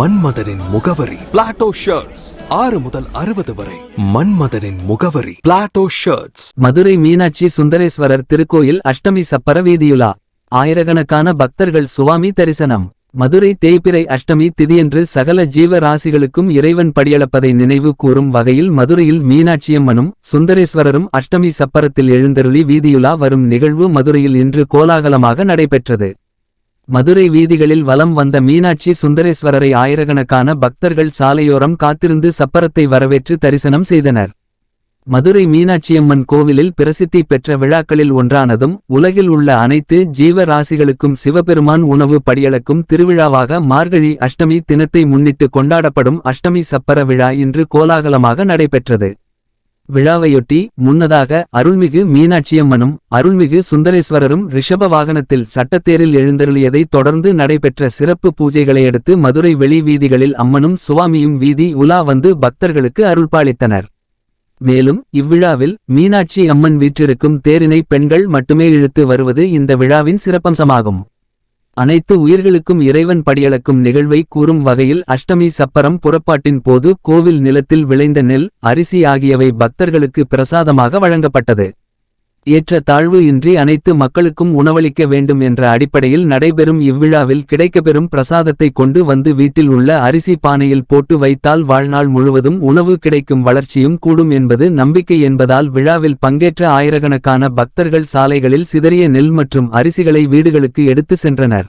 மன்மதனின் முகவரி. Plato shirts ஆறு முதல் அறுபது வரை. மன்மதனின் முகவரி. பிளாட்டோ ஷர்ட்ஸ் மதுரை மீனாட்சி சுந்தரேஸ்வரர் திருக்கோயில் அஷ்டமி சப்பர வீதியுலா ஆயிரக்கணக்கான பக்தர்கள் சுவாமி தரிசனம். மதுரை தேய்பிறை அஷ்டமி திதியன்று சகல ஜீவ ராசிகளுக்கும் இறைவன் படியளப்பதை நினைவு கூறும் வகையில் மதுரையில் மீனாட்சியம்மனும் சுந்தரேஸ்வரரும் அஷ்டமி சப்பரத்தில் எழுந்தருளி வீதியுலா வரும் நிகழ்வு மதுரையில் இன்று கோலாகலமாக நடைபெற்றது. மதுரை வீதிகளில் வலம் வந்த மீனாட்சி சுந்தரேஸ்வரரை ஆயிரக்கணக்கான பக்தர்கள் சாலையோரம் காத்திருந்து சப்பரத்தை வரவேற்று தரிசனம் செய்தனர். மதுரை மீனாட்சியம்மன் கோவிலில் பிரசித்தி பெற்ற விழாக்களில் ஒன்றானதும் உலகில் உள்ள அனைத்து ஜீவராசிகளுக்கும் சிவபெருமான் உணவு படியளக்கும் திருவிழாவாக மார்கழி அஷ்டமி தினத்தை முன்னிட்டு கொண்டாடப்படும் அஷ்டமி சப்பர விழா இன்று கோலாகலமாக நடைபெற்றது. விழாவையொட்டி முன்னதாக அருள்மிகு மீனாட்சியம்மனும் அருள்மிகு சுந்தரேஸ்வரரும் ரிஷப வாகனத்தில் சட்டத்தேரில் எழுந்தருளியதைத் தொடர்ந்து நடைபெற்ற சிறப்பு பூஜைகளையடுத்து மதுரை வெளி வீதிகளில் அம்மனும் சுவாமியும் வீதி உலா வந்து பக்தர்களுக்கு அருள்பாலித்தனர். மேலும் இவ்விழாவில் மீனாட்சி அம்மன் வீற்றிருக்கும் தேரினை பெண்கள் மட்டுமே இழுத்து வருவது இந்த விழாவின் சிறப்பம்சமாகும். அனைத்து உயிர்களுக்கும் இறைவன் படியளக்கும் நிகழ்வை கூறும் வகையில் அஷ்டமி சப்பரம் புறப்பாட்டின் போது கோவில் நிலத்தில் விளைந்த நெல் அரிசி ஆகியவை பக்தர்களுக்கு பிரசாதமாக வழங்கப்பட்டது. ஏற்ற தாழ்வு இன்றி அனைத்து மக்களுக்கும் உணவளிக்க வேண்டும் என்ற அடிப்படையில் நடைபெறும் இவ்விழாவில் கிடைக்கப்பெறும் பிரசாதத்தை கொண்டு வந்து வீட்டில் உள்ள அரிசி பானையில் போட்டு வைத்தால் வாழ்நாள் முழுவதும் உணவு கிடைக்கும் வளர்ச்சியும் கூடும் என்பது நம்பிக்கை என்பதால் விழாவில் பங்கேற்ற ஆயிரக்கணக்கான பக்தர்கள் சாலைகளில் சிதறிய நெல் மற்றும் அரிசிகளை வீடுகளுக்கு எடுத்து சென்றனர்.